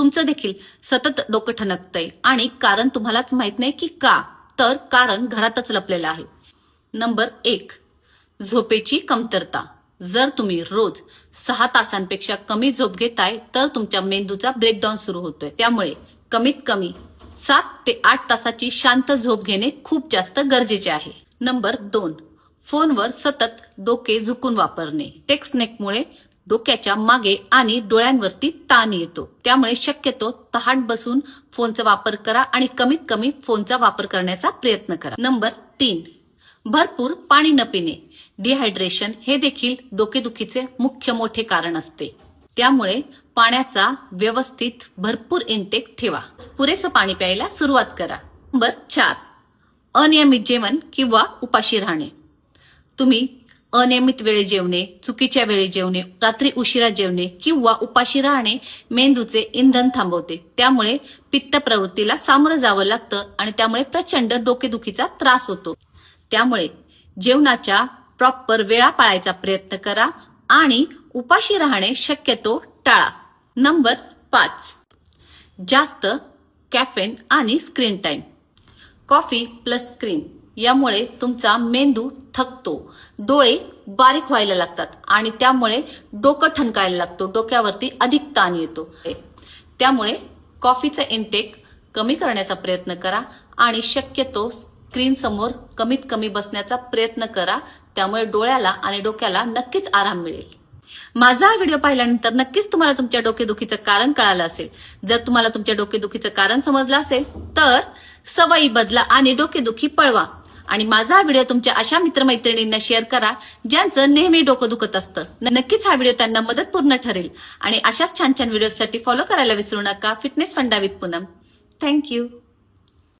तुमचं देखील सतत डोकं ठणकतंय. आणि कारण तुम्हालाच माहीत नाही की का तर कारण घरातच लपलेलं आहे. नंबर एक झोपेची कमतरता. जर तुम्ही रोज सहा तासांपेक्षा कमी झोप घेताय तर तुमच्या मेंदूचा ब्रेकडाऊन सुरू होतोय. त्यामुळे कमीत कमी सात ते आठ तासाची शांत झोप घेणे खूप जास्त गरजेचे आहे. नंबर दोन फोनवर सतत डोके झुकून वापरणे. टेक्स्टनेकमुळे डोक्याच्या मागे आणि डोळ्यांवरती ताण येतो. त्यामुळे शक्यतो तहाट बसून फोनचा वापर करा आणि कमीत कमी फोनचा वापर करण्याचा प्रयत्न करा. नंबर तीन भरपूर पाणी न पिणे. डिहायड्रेशन हे देखील डोकेदुखीचे मुख्य मोठे कारण असते. त्यामुळे पाण्याचा व्यवस्थित भरपूर इनटेक ठेवा. पुरेसं पाणी प्यायला सुरुवात करा. नंबर चार अनियमित जेवण किंवा उपाशी राहणे. तुम्ही अनियमित वेळी जेवणे चुकीच्या वेळी जेवणे रात्री उशिरा जेवणे किंवा उपाशी राहणे मेंदूचे इंधन थांबवते. त्यामुळे पित्त प्रवृत्तीला सामोरं जावं लागतं आणि त्यामुळे प्रचंड डोकेदुखीचा त्रास होतो. त्यामुळे जेवणाच्या प्रॉपर वेळा पाळायचा प्रयत्न करा आणि उपाशी राहणे शक्यतो टाळा. नंबर पाच. जास्त कॅफेन आणि screen time. Coffee plus screen. यामुळे तुमचा मेंदू थकतो. डोळे बारीक व्हायला लागतात आणि त्यामुळे डोकं ठणकायला लागतो. डोक्यावरती अधिक ताण येतो. त्यामुळे कॉफीचा इनटेक कमी करण्याचा प्रयत्न करा आणि शक्यतो स्क्रीन समोर कमीत कमी बसण्याचा प्रयत्न करा. त्यामुळे डोळ्याला आणि डोक्याला नक्कीच आराम मिळेल. माझा हा व्हिडिओ पाहिल्यानंतर नक्कीच तुम्हाला तुमच्या डोकेदुखीचं कारण कळालं असेल. जर तुम्हाला तुमच्या डोकेदुखीचं कारण समजलं असेल तर सवयी बदला आणि डोकेदुखी पळवा. आणि माझा हा व्हिडिओ तुमच्या अशा मित्रमैत्रिणींना शेअर करा ज्यांचं नेहमी डोकं दुखत असतं. नक्कीच हा व्हिडिओ त्यांना मदतपूर्ण ठरेल. आणि अशाच छान छान व्हिडिओसाठी फॉलो करायला विसरू नका. फिटनेस फंडा विथ पूनम थँक्यू